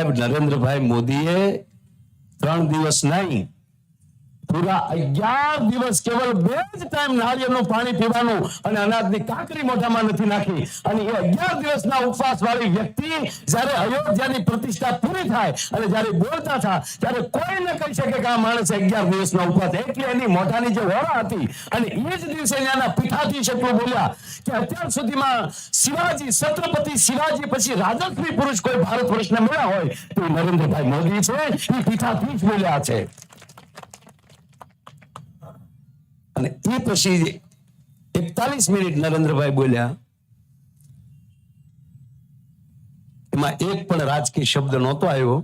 સાહેબ નરેન્દ્રભાઈ મોદીએ ત્રણ દિવસ નહીં પૂરા અગિયાર દિવસ કેવલ બે જ ટાઈમ નાળિયેરનું પાણી પીવાનું અને અનાજની કાંકરી મોઢામાં નથી નાખી. અને એ અગિયાર દિવસના ઉપવાસ વાળી વ્યક્તિ જ્યારે અયોધ્યાની પ્રતિષ્ઠા પૂરી થાય અને જ્યારે બોલતા થાય ત્યારે કોઈ ન કહી શકે કે આ માણસે અગિયાર દિવસના ઉપવાસ. એટલે એની મોઢાની જે વોરા હતી અને એ જ દિવસે એના પીઠાધીશ એટલું બોલ્યા કે અત્યાર સુધીમાં શિવાજી, છત્રપતિ શિવાજી પછી રાજસ્વી પુરુષ કોઈ ભારત વર્ષને મળ્યા હોય તો નરેન્દ્રભાઈ મોદી છે, એ પીઠાધીશ બોલ્યા છે. અને એ પછી એકતાલીસ મિનિટ નરેન્દ્રભાઈ બોલ્યા, એમાં એક પણ રાજકીય શબ્દ નહોતો આવ્યો.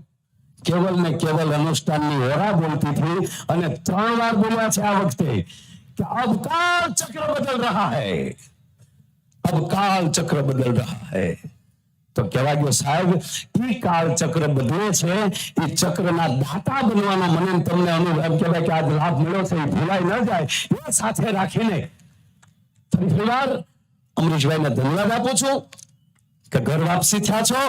કેવલ ને કેવલ અનુષ્ઠાનની હોરા બોલતી હતી અને ત્રણ વાર બોલ્યા છે આ વખતે કે અબ ચક્ર બદલ રહા હૈ કાળ ચક્ર બદલ રહા હૈ. તો કહેવા ગયો સાહેબ, ઈ કાળ ચક્ર બદલે છે એ ચક્રના દાતા બનવાનો મને તમને અનુભવ કહેવાય કે આજ લાભ મળ્યો છે એ ભૂલાઈ ન જાય. એ સાથે રાખીને ફરી અમરીશભાઈને ધન્યવાદ આપું છું કે ઘર વાપસી થયા છો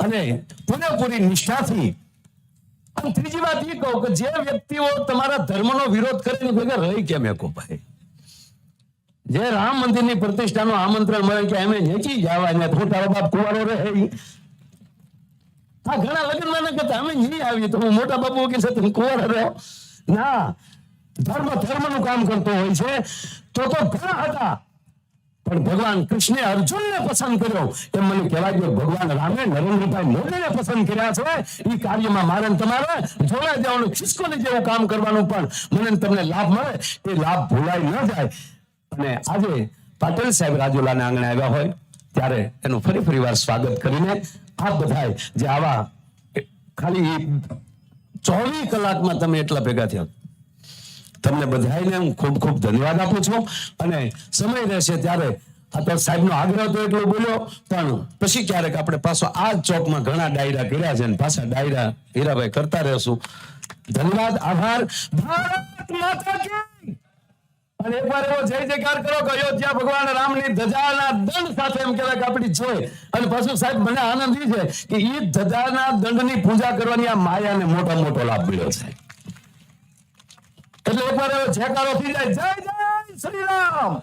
અને પૂરેપૂરી નિષ્ઠાથી. ત્રીજી વાત એ કહું કે જે વ્યક્તિઓ તમારા ધર્મનો વિરોધ કરે એની ભેગા રહી કેમ એકો ભાઈ? જે રામ મંદિરની પ્રતિષ્ઠાનું આમંત્રણ મળે કે એમ નેચી જવા ને હું તારો બાપ કુવારો રહે. આ ઘણા લગ્નમાં ના કહેતા અમે નહીં આવી તો હું મોટા બાપુ કે છે, તમે કુંવર રહો. ના, ધર્મ ધર્મનું કામ કરતો હોય છે. તો તો ઘણા હતા. પણ ભગવાન કૃષ્ણે અર્જુનને પસંદ કર્યો. એમ મને કહેવાય કે ભગવાન રામે નરેન્દ્રભાઈ મોદીને પસંદ કર્યા છે. એ કાર્યમાં મારે તમારે જોડાઈ જવાનું ખિસકોલી જેવું કામ કરવાનું પણ મને તમને લાભ મળે. એ લાભ ભૂલાઈ ન જાય. અને આજે પાટીલ સાહેબ રાજુલાના આંગણે આવ્યા હોય, ત્યારે એનું ફરી ફરી વાર સ્વાગત કરીને આપ બધાય જે આવા ખાલી ચોવીસ કલાકમાં તમે એટલા ભેગા થયા. તમને બધાને હું ખૂબ ખૂબ ધન્યવાદ આપું છું. અને સમય રહેશે ત્યારે આ તો સાહેબનો આગ્રહ તો એટલો બોલ્યો, પણ પછી ક્યારેક આપણે પાછો આ જ ચોકમાં ઘણા ડાયરા કર્યા છે અને પાછા ડાયરા હીરાભાઈ કરતા રહેશું. ધન્યવાદ, આભાર. ભારત માતા અને એકવાર એવો જય દંડ સાથે પૂજા કરવાની આ માયાને મોટો મોટો લાભ મળ્યો છે. એટલે એકવાર એવો જયકારો થઈ જાય. જય જય શ્રી રામ!